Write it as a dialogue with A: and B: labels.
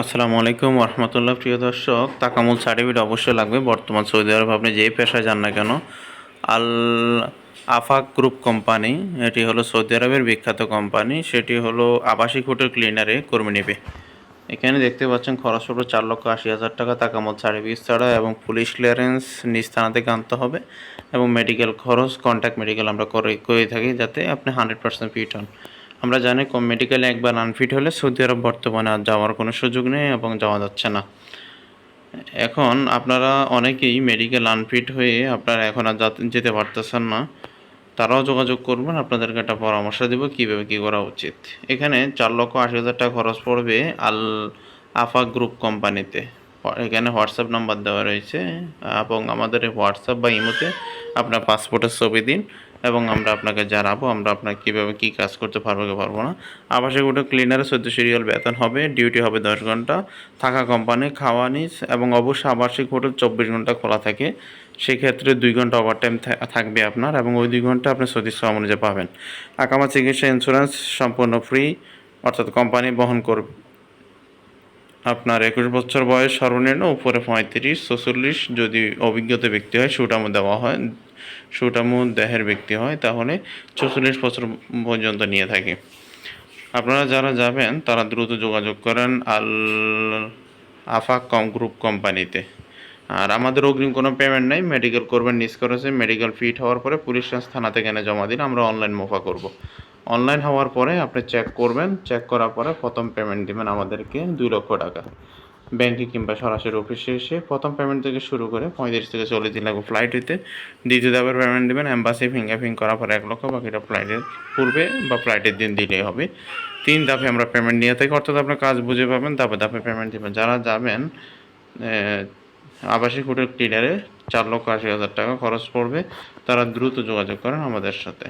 A: আসসালামু আলাইকুম রহমতুল্লাহ প্রিয় দর্শক। তাকামুল সার্টিফিকেট অবশ্যই লাগবে। বর্তমান সৌদি আরব আপনি যেই পেশায় যান না কেন, আল আফাক গ্রুপ কোম্পানি, এটি হলো সৌদি আরবের বিখ্যাত কোম্পানি, সেটি হলো আবাসিক হোটেল ক্লিনারে কর্মী নেবে। এখানে দেখতে পাচ্ছেন খরচ পড়বে চার লক্ষ আশি হাজার টাকা তাকামত সার্ভিস ছাড়া এবং পুলিশ ক্লিয়ারেন্স নিজ থানা থেকে আনতে হবে এবং মেডিকেল খরচ কন্ট্যাক্ট মেডিকেল আমরা করে করে থাকি যাতে আপনি হান্ড্রেড পার্সেন্ট ফিট হন। আমরা জানি কম মেডিকেলে একবার আনফিট হলে সৌদি আরব বর্তমানে আর যাওয়ার কোনো সুযোগ নেই এবং যাওয়া যাচ্ছে না। এখন আপনারা অনেকেই মেডিকেল আনফিট হয়ে আপনারা এখন আর যাতে- পারতেছেন না। তারাও যোগাযোগ করবেন, আপনাদেরকে একটা পরামর্শ দেব কীভাবে কী করা উচিত। এখানে চার লক্ষ আশি হাজার টাকা খরচ পড়বে আল আফা গ্রুপ কোম্পানিতে এখানে হোয়াটসঅ্যাপ নাম্বার দেওয়া রয়েছে, এবং আমাদের হোয়াটসঅ্যাপ বা ইমোতে আপনার পাসপোর্টের ছবি দিন, এবং আমরা আপনাকে জানাব আমরা আপনার কীভাবে কী কাজ করতে পারব কি পারব না। আবাসিক হোটেল ক্লিনারে চোদ্দ সিরিয়াল বেতন হবে ডিউটি হবে দশ ঘণ্টা, থাকা কোম্পানি খাওয়া নিস, এবং অবশ্যই আবাসিক হোটেল চব্বিশ ঘণ্টা খোলা থাকে, সেক্ষেত্রে দুই ঘণ্টা ওভার টাইম থাকবে আপনার, এবং ওই দুই ঘণ্টা আপনি সৌদি শ্রম অনুযায়ী পাবেন। আকামা চিকিৎসা ইন্স্যুরেন্স সম্পূর্ণ ফ্রি অর্থাৎ কোম্পানি বহন করবে আপনার একুশ বছর বয়স সর্বনিম্ন, উপরে পঁয়ত্রিশ চৌচল্লিশ যদি অভিজ্ঞতা ব্যক্তি হয়, সুটামো দেওয়া হয়, সুটামো দেহের ব্যক্তি হয়, তাহলে ছচল্লিশ বছর পর্যন্ত নিয়ে থাকি। আপনারা যারা যাবেন, তারা দ্রুত যোগাযোগ করেন আল আফা কম গ্রুপ কোম্পানিতে। আর আমাদের অগ্রিম কোনো পেমেন্ট নেই, মেডিকেল করবেন, নিজ করেছে মেডিকেল ফিট হওয়ার পরে পুলিশ থানা থেকে এনে জমা দিন আমরা অনলাইন মোফা করব। অনলাইন হওয়ার পরে আপনি চেক করবেন চেক করার পরে প্রথম পেমেন্ট দিবেন আমাদেরকে দুই লক্ষ টাকা। ব্যাংকে কিংবা সরাসরি অফিসে এসে প্রথম পেমেন্ট থেকে শুরু করে পঁয়ত্রিশ থেকে চল্লিশ দিন লাগবে ফ্লাইট হইতে। দ্বিতীয় ধাপের পেমেন্ট দেবেন অ্যাম্বাসি ফিঙ্গারপ্রিং করার পরে এক লক্ষ, বাকিটা ফ্লাইটের পূর্বে বা ফ্লাইটের দিন দিলেই হবে। তিন ধাপে আমরা পেমেন্ট নিয়ে থাকি অর্থাৎ আপনার কাজ বুঝে পাবেন, ধাপে ধাপে পেমেন্ট দেবেন। যারা যাবেন আবাসিক হোটেল ক্লিনারে চার লক্ষ আশি হাজার টাকা খরচ পড়বে, তারা দ্রুত যোগাযোগ করেন আমাদের সাথে।